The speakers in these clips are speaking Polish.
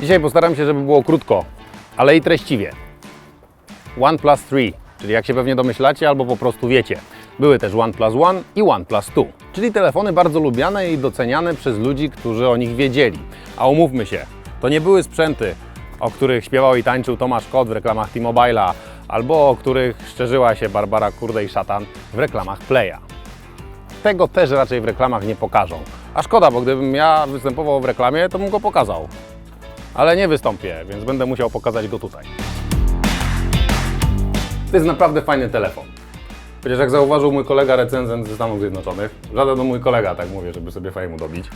Dzisiaj postaram się, żeby było krótko, ale i treściwie. OnePlus 3, czyli jak się pewnie domyślacie, albo po prostu wiecie. Były też OnePlus One i OnePlus 2, czyli telefony bardzo lubiane i doceniane przez ludzi, którzy o nich wiedzieli. A umówmy się, to nie były sprzęty, o których śpiewał i tańczył Tomasz Kot w reklamach T-Mobile'a, albo o których szczerzyła się Barbara Kurdej Szatan w reklamach Playa. Tego też raczej w reklamach nie pokażą. A szkoda, bo gdybym ja występował w reklamie, to bym go pokazał. Ale nie wystąpię, więc będę musiał pokazać go tutaj. To jest naprawdę fajny telefon. Chociaż jak zauważył mój kolega recenzent ze Stanów Zjednoczonych, żaden to mój kolega, tak mówię, żeby sobie fejmu dobić,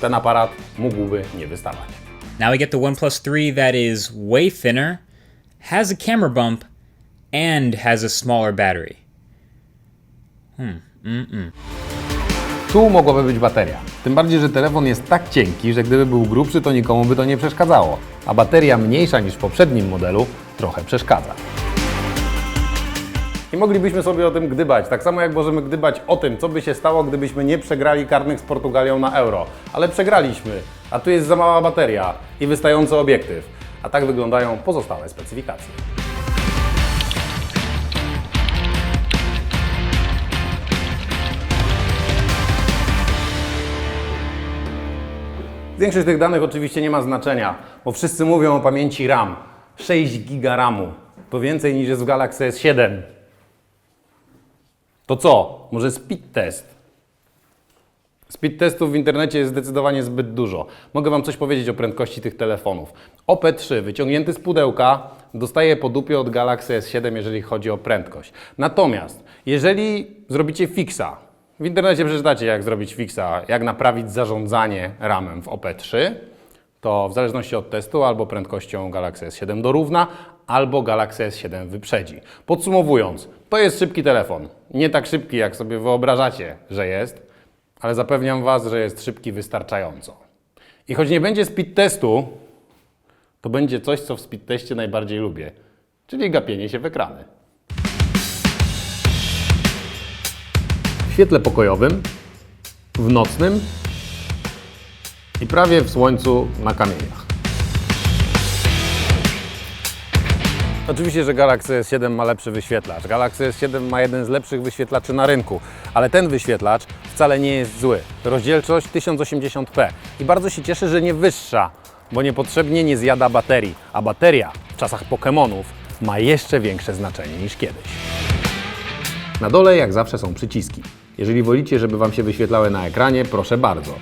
ten aparat mógłby nie wystawać. Now we get the OnePlus 3 that is way thinner, has a camera bump, and has a smaller battery. Tu mogłaby być bateria. Tym bardziej, że telefon jest tak cienki, że gdyby był grubszy, to nikomu by to nie przeszkadzało. A bateria mniejsza niż w poprzednim modelu trochę przeszkadza. I moglibyśmy sobie o tym gdybać, tak samo jak możemy gdybać o tym, co by się stało, gdybyśmy nie przegrali karnych z Portugalią na euro. Ale przegraliśmy, a tu jest za mała bateria i wystający obiektyw. A tak wyglądają pozostałe specyfikacje. Większość tych danych oczywiście nie ma znaczenia, bo wszyscy mówią o pamięci RAM. 6 GB RAMu to więcej niż jest w Galaxy S7. To co? Może speed test? Speed testów w internecie jest zdecydowanie zbyt dużo. Mogę Wam coś powiedzieć o prędkości tych telefonów. OP3 wyciągnięty z pudełka dostaje po dupie od Galaxy S7, jeżeli chodzi o prędkość. Natomiast jeżeli zrobicie fixa, w internecie przeczytacie jak zrobić fixa, jak naprawić zarządzanie RAM-em w OP3, to w zależności od testu albo prędkością Galaxy S7 dorówna, albo Galaxy S7 wyprzedzi. Podsumowując, to jest szybki telefon. Nie tak szybki, jak sobie wyobrażacie, że jest, ale zapewniam Was, że jest szybki wystarczająco. I choć nie będzie speed testu, to będzie coś, co w speed teście najbardziej lubię, czyli gapienie się w ekrany. Świetle pokojowym, w nocnym i prawie w słońcu na kamieniach. Oczywiście, że Galaxy S7 ma lepszy wyświetlacz. Galaxy S7 ma jeden z lepszych wyświetlaczy na rynku, ale ten wyświetlacz wcale nie jest zły. Rozdzielczość 1080p i bardzo się cieszę, że nie wyższa, bo niepotrzebnie nie zjada baterii, a bateria w czasach Pokémonów ma jeszcze większe znaczenie niż kiedyś. Na dole jak zawsze są przyciski. Jeżeli wolicie, żeby Wam się wyświetlały na ekranie, proszę bardzo.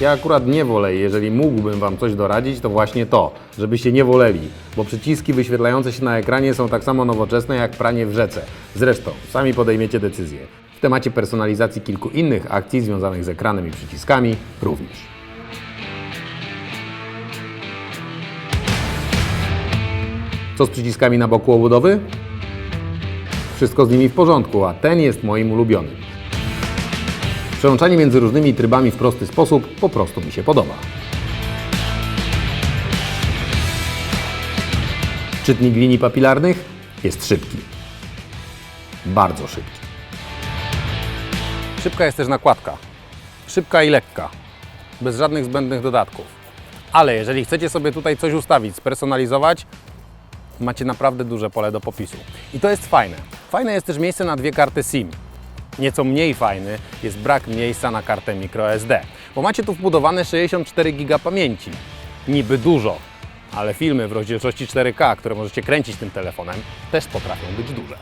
Ja akurat nie wolę, jeżeli mógłbym Wam coś doradzić, to właśnie to, żebyście nie woleli, bo przyciski wyświetlające się na ekranie są tak samo nowoczesne jak pranie w rzece. Zresztą, sami podejmiecie decyzję. W temacie personalizacji kilku innych akcji związanych z ekranem i przyciskami również. Co z przyciskami na boku obudowy? Wszystko z nimi w porządku, a ten jest moim ulubionym. Przełączanie między różnymi trybami w prosty sposób po prostu mi się podoba. Czytnik linii papilarnych jest szybki. Bardzo szybki. Szybka jest też nakładka. Szybka i lekka. Bez żadnych zbędnych dodatków. Ale jeżeli chcecie sobie tutaj coś ustawić, spersonalizować, macie naprawdę duże pole do popisu. I to jest fajne. Fajne jest też miejsce na dwie karty SIM. Nieco mniej fajny jest brak miejsca na kartę microSD, bo macie tu wbudowane 64 GB pamięci. Niby dużo, ale filmy w rozdzielczości 4K, które możecie kręcić tym telefonem, też potrafią być duże.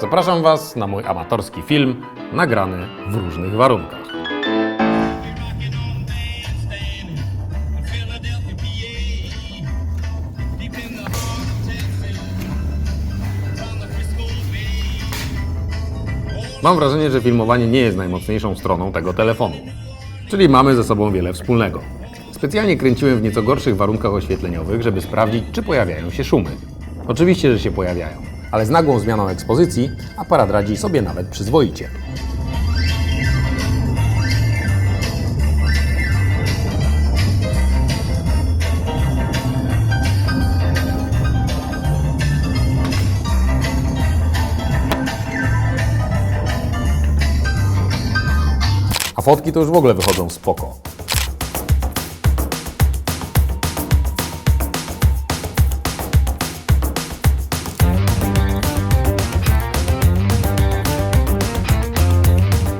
Zapraszam Was na mój amatorski film, nagrany w różnych warunkach. Mam wrażenie, że filmowanie nie jest najmocniejszą stroną tego telefonu. Czyli mamy ze sobą wiele wspólnego. Specjalnie kręciłem w nieco gorszych warunkach oświetleniowych, żeby sprawdzić, czy pojawiają się szumy. Oczywiście, że się pojawiają, ale z nagłą zmianą ekspozycji aparat radzi sobie nawet przyzwoicie. Fotki to już w ogóle wychodzą spoko.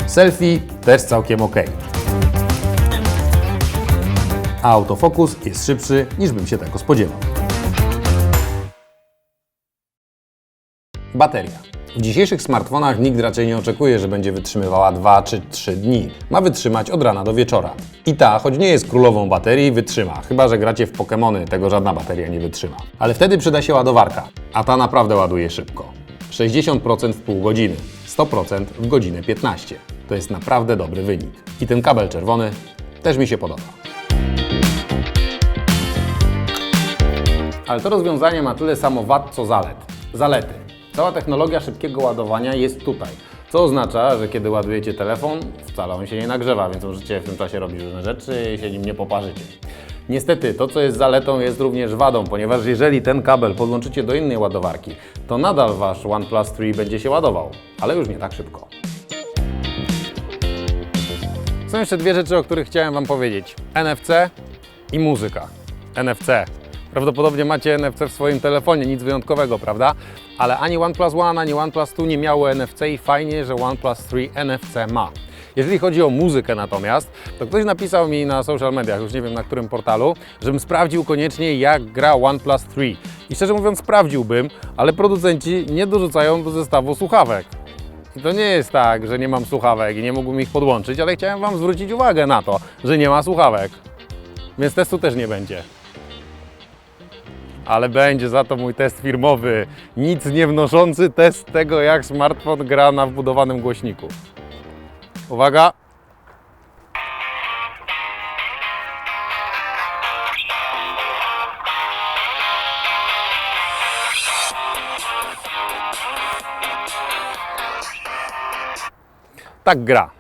Selfie też całkiem ok. A autofokus jest szybszy niż bym się tego spodziewał. Bateria. W dzisiejszych smartfonach nikt raczej nie oczekuje, że będzie wytrzymywała 2 czy 3 dni. Ma wytrzymać od rana do wieczora. I ta, choć nie jest królową baterii, wytrzyma. Chyba, że gracie w Pokémony, tego żadna bateria nie wytrzyma. Ale wtedy przyda się ładowarka. A ta naprawdę ładuje szybko. 60% w pół godziny, 100% w godzinę 15. To jest naprawdę dobry wynik. I ten kabel czerwony też mi się podoba. Ale to rozwiązanie ma tyle samo wad, co zalet. Zalety. Cała technologia szybkiego ładowania jest tutaj. Co oznacza, że kiedy ładujecie telefon, wcale on się nie nagrzewa, więc możecie w tym czasie robić różne rzeczy i się nim nie poparzycie. Niestety, to co jest zaletą jest również wadą, ponieważ jeżeli ten kabel podłączycie do innej ładowarki, to nadal wasz OnePlus 3 będzie się ładował, ale już nie tak szybko. Są jeszcze dwie rzeczy, o których chciałem Wam powiedzieć. NFC i muzyka. NFC. Prawdopodobnie macie NFC w swoim telefonie, nic wyjątkowego, prawda? Ale ani OnePlus One, ani OnePlus 2 nie miało NFC i fajnie, że OnePlus 3 NFC ma. Jeżeli chodzi o muzykę natomiast, to ktoś napisał mi na social mediach, już nie wiem na którym portalu, żebym sprawdził koniecznie jak gra OnePlus 3. I szczerze mówiąc sprawdziłbym, ale producenci nie dorzucają do zestawu słuchawek. I to nie jest tak, że nie mam słuchawek i nie mógłbym ich podłączyć, ale chciałem Wam zwrócić uwagę na to, że nie ma słuchawek. Więc testu też nie będzie. Ale będzie za to mój test firmowy. Nic nie wnoszący test tego, jak smartfon gra na wbudowanym głośniku. Uwaga! Tak gra.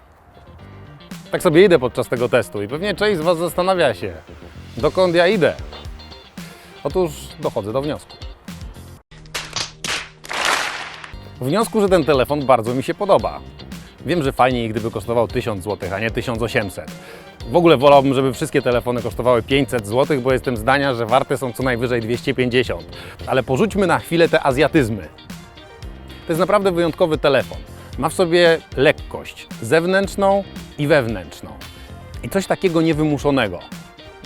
Tak sobie idę podczas tego testu i pewnie część z Was zastanawia się, dokąd ja idę. Otóż dochodzę do wniosku. Wniosku, że ten telefon bardzo mi się podoba. Wiem, że fajniej, gdyby kosztował 1000 zł, a nie 1800. W ogóle wolałbym, żeby wszystkie telefony kosztowały 500 zł, bo jestem zdania, że warte są co najwyżej 250. Ale porzućmy na chwilę te azjatyzmy. To jest naprawdę wyjątkowy telefon. Ma w sobie lekkość zewnętrzną i wewnętrzną. I coś takiego niewymuszonego.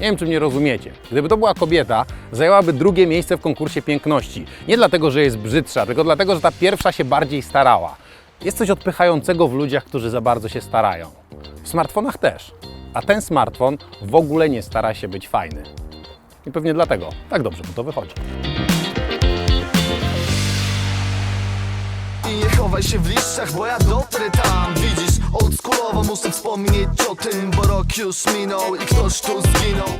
Nie wiem, czy mnie rozumiecie. Gdyby to była kobieta, zajęłaby drugie miejsce w konkursie piękności. Nie dlatego, że jest brzydsza, tylko dlatego, że ta pierwsza się bardziej starała. Jest coś odpychającego w ludziach, którzy za bardzo się starają. W smartfonach też. A ten smartfon w ogóle nie stara się być fajny. I pewnie dlatego tak dobrze mu to wychodzi. Nie chowaj się w liszczach, bo ja dotrę tam Widzisz, oldschoolowo muszę wspomnieć o tym Bo rok już minął i ktoś tu zginął